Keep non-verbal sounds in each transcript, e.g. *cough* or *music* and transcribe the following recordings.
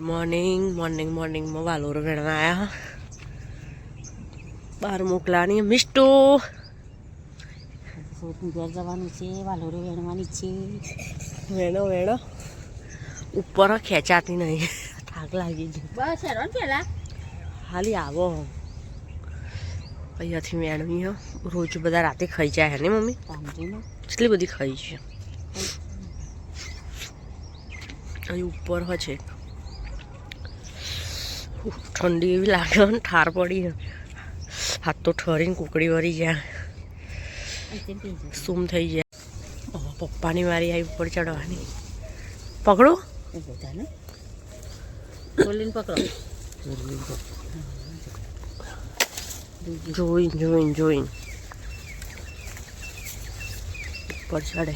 Morning morning મોર્નિંગમાં વાલોરો વેણવા આવ્યા બહાર મોકલાની. મિસ્ટો! ઘેર જવાનું છે વાલોરો વેણવાની છે. વેણો વેણો. ઉપર ખેંચાતી નહીં. થાક લાગી ગઈ બસ હેરો પેલા. હાલી આવો. અહીંયાથી મેળવી હો. રોજ બધા રાતે ખાઈ જાય હે ને મમ્મી? કેટલી બધી ખાઈ છે? અહીં ઉપર છે ઠંડી એવી લાગે ને ઠાર પડી હાથ તો ઠરીને કુકડી વળી જાય સુમ થઈ જાય પપ્પાની વારી આવી ઉપર ચડવાની. પકડો. એ બધા ને ખોલીને પકડો. Join join join. ઉપર ચડે.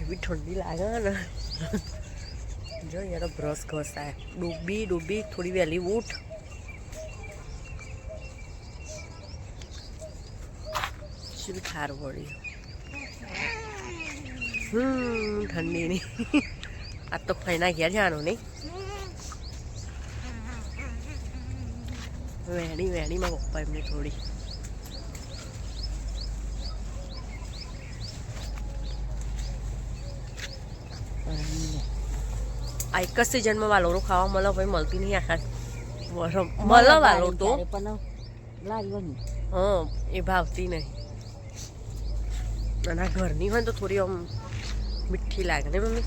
એવી ઠંડી લાગે ને. જો યાર બ્રશ ઘસાય. ડૂબી ડૂબી, થોડી વહેલી ઉઠ. શું ઠાર પડી હમ, ઠંડીની. આ તો ફઈના ઘેર જાણો નહીં. વેણી, વેણીમાં પપ્પા એમને થોડી. આ એક જ સિઝનમાં વાલોરો ખાવા મળે ભાઈ મળતી નહીં આખા મળે વાલો તો. હા એ ભાવતી નહીં. અને આ ઘરની હોય તો થોડી આમ મીઠી લાગે ને મમ્મી?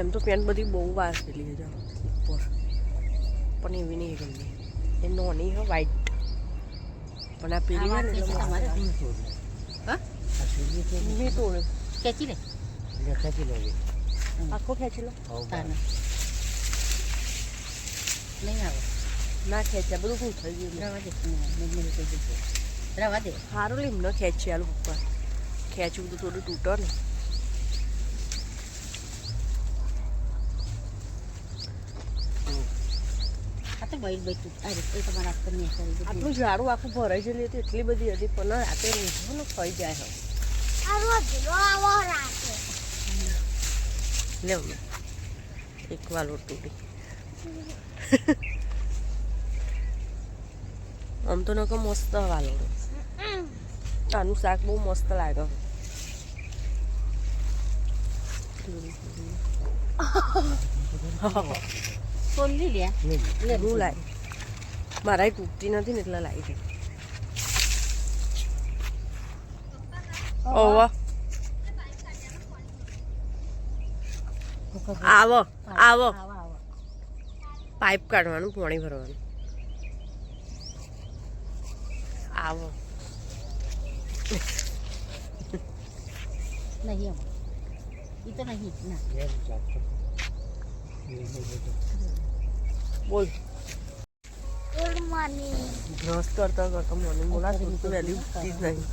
એમ તો પેન્ટ બધી બહુ વાર પેલી છે ઉપર. પણ એવી નહીં ગમતી. એ નોની હોય વ્હાઈટ પણ આ પેલી હોય ને. હા? મેં તોડ્યો ખેંચી લે. આખો ખેંચી લો નહીં આવે ના ખેંચ્યા બધું શું થઈ ગયું રવા દે મેં મેં કહી રવા દે સારું લીમ ન ખેંચી આલું ઉપર ખેંચવું તો થોડું તૂટો ને આ તો બઈ બઈ તું અરે એ તમારા હાથ નહીં કરી આટલું ઝાડું આખું ભરાઈ ગયેલી હતી એટલી બધી હતી પણ રાતે થઈ જાય હવે લેવ એક વાલો તૂટી આમ તો નકો મસ્ત વાલો આનું શાક બહુ મસ્ત લાગે. હું લાવી મારા તૂટતી નથી ને એટલે લાવી દે ઓવા આવો આવો. પાઇપ કાઢવાનું પાણી ભરવાનું. આવો. નહીં એ તો નહીં બોલ. Good morning. બ્રશ કરતા કરતા મોર્નિંગ તો વહેલી ઉઠતી જ નહીં.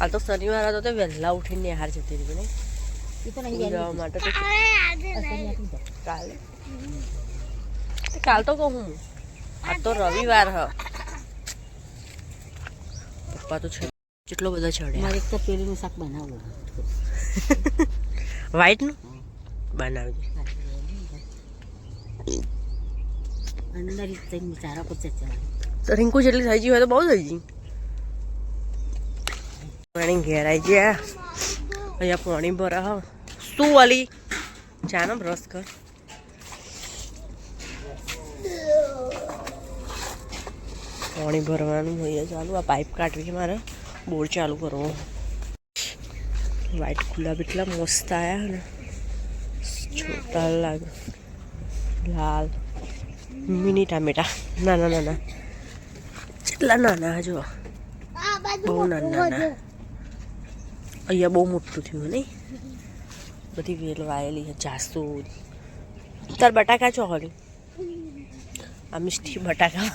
આ તો શનિવાર હતો તો વહેલા ઉઠીને નિહાર જતી રહી નહીં? જવા માટે કાલે કાલ તો કહું હું આ તો રવિવાર હ પપ્પા તો છે કેટલો બધો ચડ્યા મારે એક તો પેલીનું શાક બનાવવું વ્હાઈટનું બનાવજે અંદર ચારા પર ચચા તો રિંકુ જેટલી થઈ ગઈ હોય તો બહુ થઈ ગઈ પાણી ઘેર આવી ગયા અહીંયા પાણી ભરા હા શું વાલી? ચાનો બ્રશ કર. પાણી ભરવાનું અહીંયા ચાલુ. આ પાઇપ કાઢવી છે મારે. બોર ચાલુ કરવો. વ્હાઈટ ખુલ્લા બીટલા મસ્ત આવ્યા ને. છોટા લાગે લાલ. મિની ટામેટા. નાના નાના. કેટલા નાના જો બહુ નાના નાના. અહીંયા બહુ મોટું થયું નહીં. બધી વેલવાયેલી છે જાસૂદ તાર બટાકા છો હળી? આ મિષ્ટી બટાકા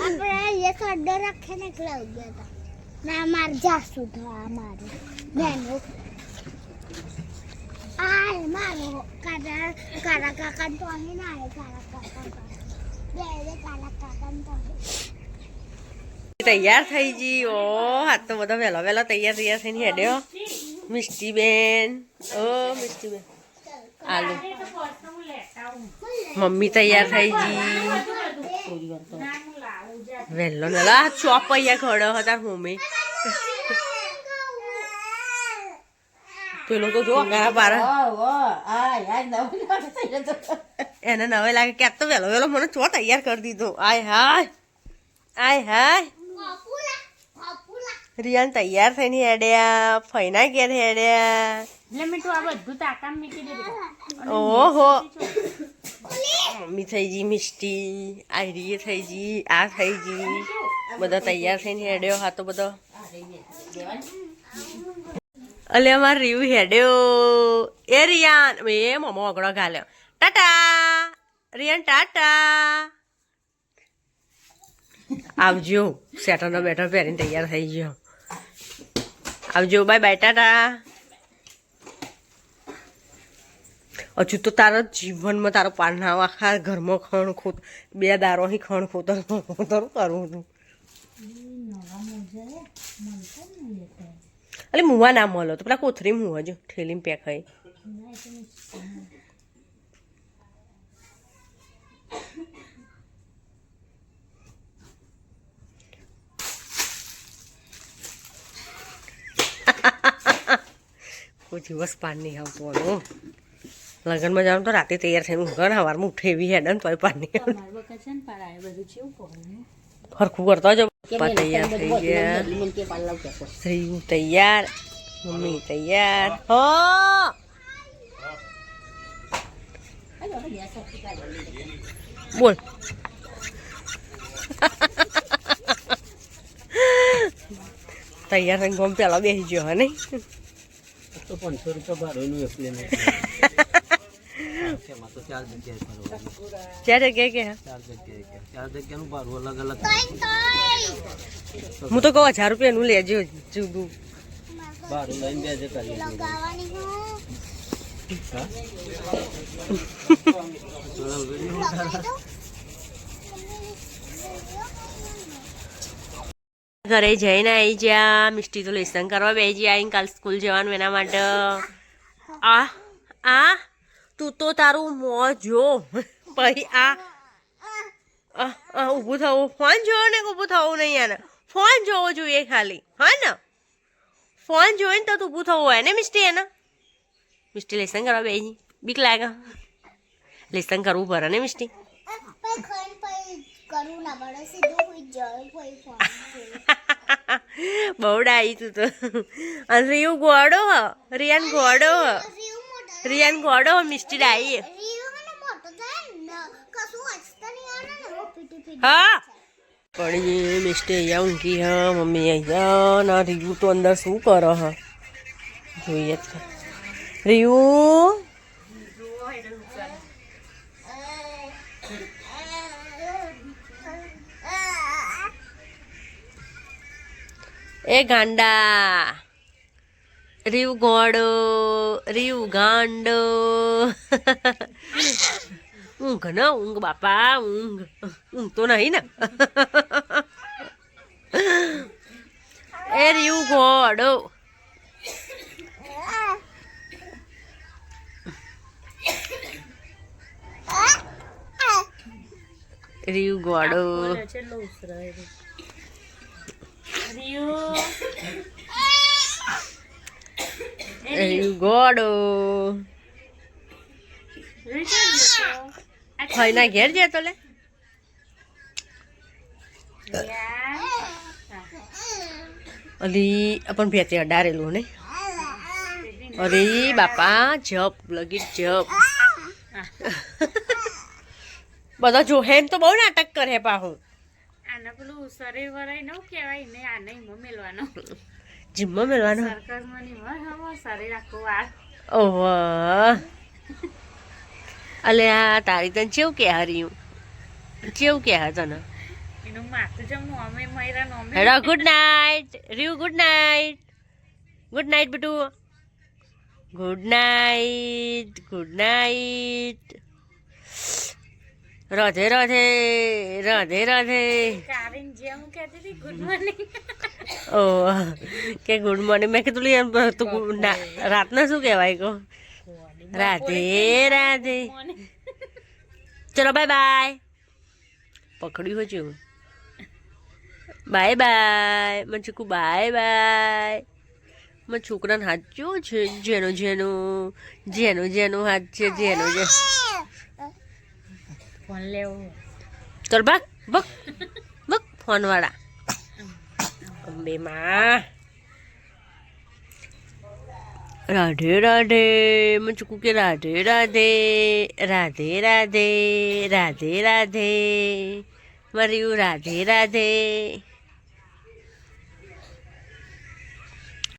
આપણે એ સડ્ડો રાખીને ખવડાવી ગયા ના માર જાસૂદ આ મારે બેનો આ મારો કારા કારા કાકા તો અહીં ના કારા કાકા બે કારા કાકા તો. તૈયાર થઈ ગઈ ઓ હાથ તો બધો વહેલો વહેલો તૈયાર તૈયાર થઈને હેડ્યો મિષ્ટી બેન. ઓ, મિષ્ટી બેન. આલુ. મમ્મી તૈયાર થઈ ગઈ. વહેલો આ ચોપ અહીંયા ખડો હતા મમ્મી. પેલો તો જો એને નવે લાગે કે આ તો વહેલો વહેલો મને ચો તૈયાર કરી દીધો. આય, હાય. આય, હાય. રિયાન તૈયાર થઈને હેડ્યા ફૈના ઘેર હેડ્યા. એટલે મીઠું આ બધું તાકામ મીકી દીધું. ઓહો. મમ્મી થઈ ગઈ મિષ્ટી આયરી થઈ ગઈ આ થઈ ગઈ. બધા તૈયાર થઈને હેડ્યો હા તો બધો. અલે અમાર રીવ હેડ્યો. એ રિયાન એ મમો અગડો ગાલ્યો. ટાટા. રિયાન ટાટા. આવજો, સેટરનો બેટર પહેરીને તૈયાર થઈ ગયો. આવજો, બાય બાય, ટાટા. હજુ તો તારા જીવનમાં તારો પારના આખા ઘરમાં ખણ ખોત, બે દારો અહીં ખણ ખોતર ખોતર કરું હતું અલે મુવા ના મળો, તો પેલા કોથરી મુવા જો, ઠેલીમાં પેક હોય. કોઈ દિવસ પાન નહીં આવતો લગ્નમાં જવાનું તો રાતે તૈયાર થઈને ઊંઘે ને સવારમાં ઉઠે એવી હેડે ને તોય પાન નહીં હરખું કરતા જો તૈયાર થઈ ગયા. શ્રી તૈયાર. મમ્મી તૈયાર. હો! બોલ. તૈયાર થઈને ગમ પેલા બેસી ગયો હા નહીં? તો પાંચસો રૂપિયા ભાડું નું એમાં તો ચાર જગ્યાએ કે કે? ચાર જગ્યાએ ગયા. ચાર જગ્યાનું ભાડું અલગ અલગ હું તો કહું હજાર રૂપિયાનું લેજો જુદું. ભાડું લઈને બે જે કરીએ લગાવવાની હું હા? થોડા વીડિયો ઉતારા. ઘરે જઈને આવી જા મિસ્ટી તો લેસન કરવા બે જાય આવીને કાલ સ્કૂલ જવાનું એના માટે. આ આ, તું તો તારું મો જો. પછી આ ઊભું થવું. ફોન જોવો ને ઊભું થવું નહીં આને? ફોન જોવો જોઈએ ખાલી. હા ને? ફોન જોઈને તો તું ઊભું થવું હોય ને મિસ્ટી એને? મિસ્ટી લેસન કરવા બે બીક લાગે. લેસન કરવું પડે ને મિષ્ટી? સીધું કોઈ ફોન બહુ ડાઈ તું તો. રિયુ ગોડો રિયાન ગોડો રિયાન ગોડો મિસ્ટી ડાઈ હા પણ એ મિસ્ટી અહીંયા ઊંઘી હા મમ્મી અહીંયા ના રિયુ તો અંદર શું કરો હા? જોઈએ જ રિયુ? એ ગાંડા રીવ ગોડો રીવ ગાંડો ઊંઘ ન ઊંઘ બાપા ઊંઘ ઊંઘ તો નહીં ને એ રીવ ગોડો રીવ ગોડો છેલ્લો ઉસરાય you રીવ ગોડો ના ઘેર જતો લે. અલી પણ ભેતે અડારેલું ને. અરે બાપા જપ લગી જપ. *laughs* બધા જો હેમ તો બહુ નાટક કરે પાહું. આને પેલું શરીર વરાય ન કહેવાય ને આને નહીં મેલવાનો. જીમમાં મેળવાનો સરકારમાં ની હોય હવા શરીર આખું વાર ઓહો. અલે આ તારી તને ચેવું કે હર્યું ચેવું કે હા તને? એનું માથું જમવું અમે મયરા નો અમે. હેડો ગુડ નાઇટ રીવ good night good night બેટુ. Good night good night Radhe Radhe Radhe Radhe. કારીન okay good morning મેં કીધું એમ તું રાતના શું કહેવાય? કહો રાધે રાધે. ચલો બાય બાય પકડ્યું છે બાય બાય મને છોકરું બાય બાય મને છોકરાને હાથ જો છે જેનો જેનો જેનો જેનો હાથ છે જેનો જે ફોન લેવો. ચલ ભાગ બક બક, ફોનવાળા. અંબે માં રાધે રાધે, મને ચૂકું કે રાધે રાધે રાધે રાધે રાધે રાધે. મર્યું રાધે રાધે.